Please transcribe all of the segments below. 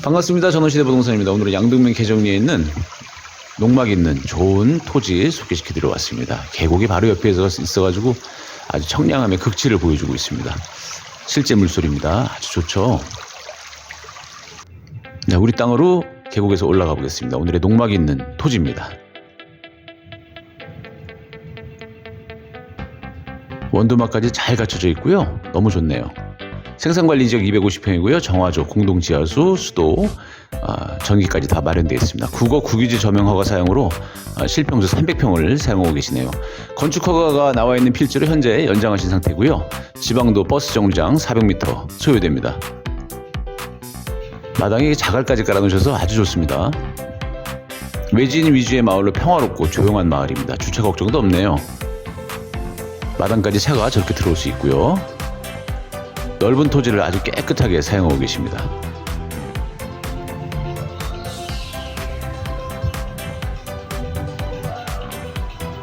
반갑습니다. 전원시대 부동산입니다. 오늘은 양동면 계정리에 있는 농막 있는 좋은 토지 소개시켜 드려 왔습니다. 계곡이 바로 옆에 있어가지고 아주 청량함의 극치를 보여주고 있습니다. 실제 물소리입니다. 아주 좋죠. 네, 우리 땅으로 계곡에서 올라가 보겠습니다. 오늘의 농막이 있는 토지입니다. 원두막까지 잘 갖춰져 있고요. 너무 좋네요. 생산관리 지역 250평이고요. 정화조, 공동지하수, 수도, 아, 전기까지 다 마련되어 있습니다. 국어 국유지 저명 허가 사용으로 아, 실평수 300평을 사용하고 계시네요. 건축 허가가 나와 있는 필지로 현재 연장하신 상태고요. 지방도 버스 정류장 400m 소요됩니다. 마당에 자갈까지 깔아놓으셔서 아주 좋습니다. 외진 위주의 마을로 평화롭고 조용한 마을입니다. 주차 걱정도 없네요. 마당까지 차가 저렇게 들어올 수 있고요. 넓은 토지를 아주 깨끗하게 사용하고 계십니다.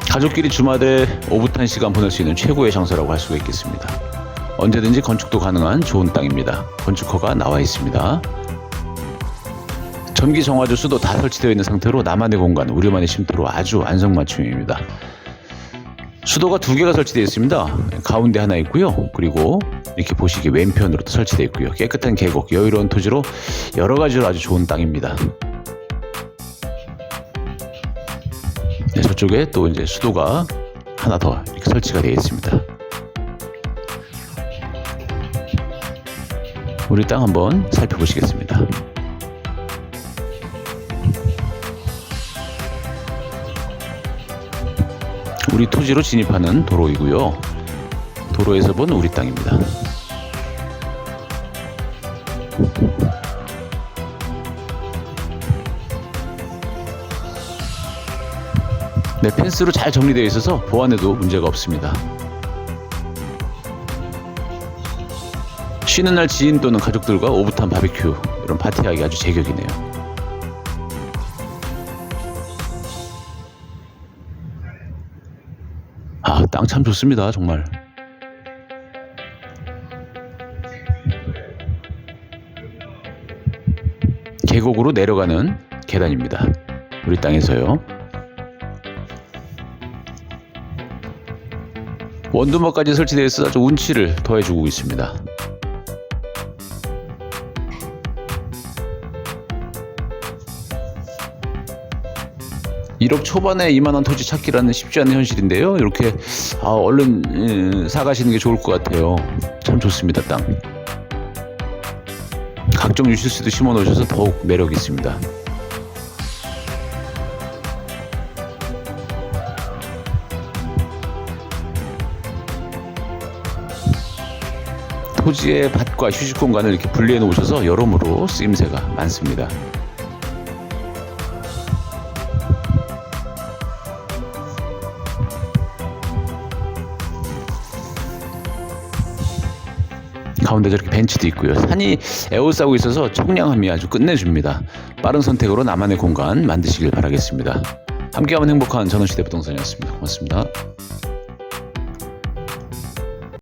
가족끼리 주말에 오붓한 시간 보낼 수 있는 최고의 장소라고 할 수가 있겠습니다. 언제든지 건축도 가능한 좋은 땅입니다. 건축허가 나와 있습니다. 전기 정화조 수도 다 설치되어 있는 상태로 나만의 공간, 우리만의 쉼터로 아주 안성맞춤입니다. 수도가 두 개가 설치되어 있습니다. 가운데 하나 있고요. 그리고 이렇게 보시기 왼편으로도 설치되어 있고요. 깨끗한 계곡, 여유로운 토지로 여러 가지로 아주 좋은 땅입니다. 네, 저쪽에 또 이제 수도가 하나 더 이렇게 설치가 되어 있습니다. 우리 땅 한번 살펴보시겠습니다. 우리 토지로 진입하는 도로이고요. 도로에서 본 우리 땅입니다. 네, 펜스로 잘 정리되어 있어서 보안에도 문제가 없습니다. 쉬는 날 지인 또는 가족들과 오붓한 바비큐 이런 파티하기 아주 제격이네요. 땅 참 좋습니다, 정말. 계곡으로 내려가는 계단입니다. 우리 땅에서요. 원두막까지 설치되어 있어 아주 운치를 더해주고 있습니다. (1억) 초반에 (2만 원) 토지 찾기라는 쉽지 않은 현실인데요. 이렇게 아, 얼른 음, 사가시는 게 좋을 것 같아요. 참 좋습니다 땅. 각종 유실수도 심어 놓으셔서 더욱 매력 있습니다. 토지의 밭과 휴식 공간을 이렇게 분리해 놓으셔서 여러모로 쓰임새가 많습니다. 가운데 저렇게 벤치도 있고요. 산이 에워싸고 있어서 청량함이 아주 끝내줍니다. 빠른 선택으로 나만의 공간 만드시길 바라겠습니다. 함께하면 행복한 전원시대 부동산이었습니다. 고맙습니다.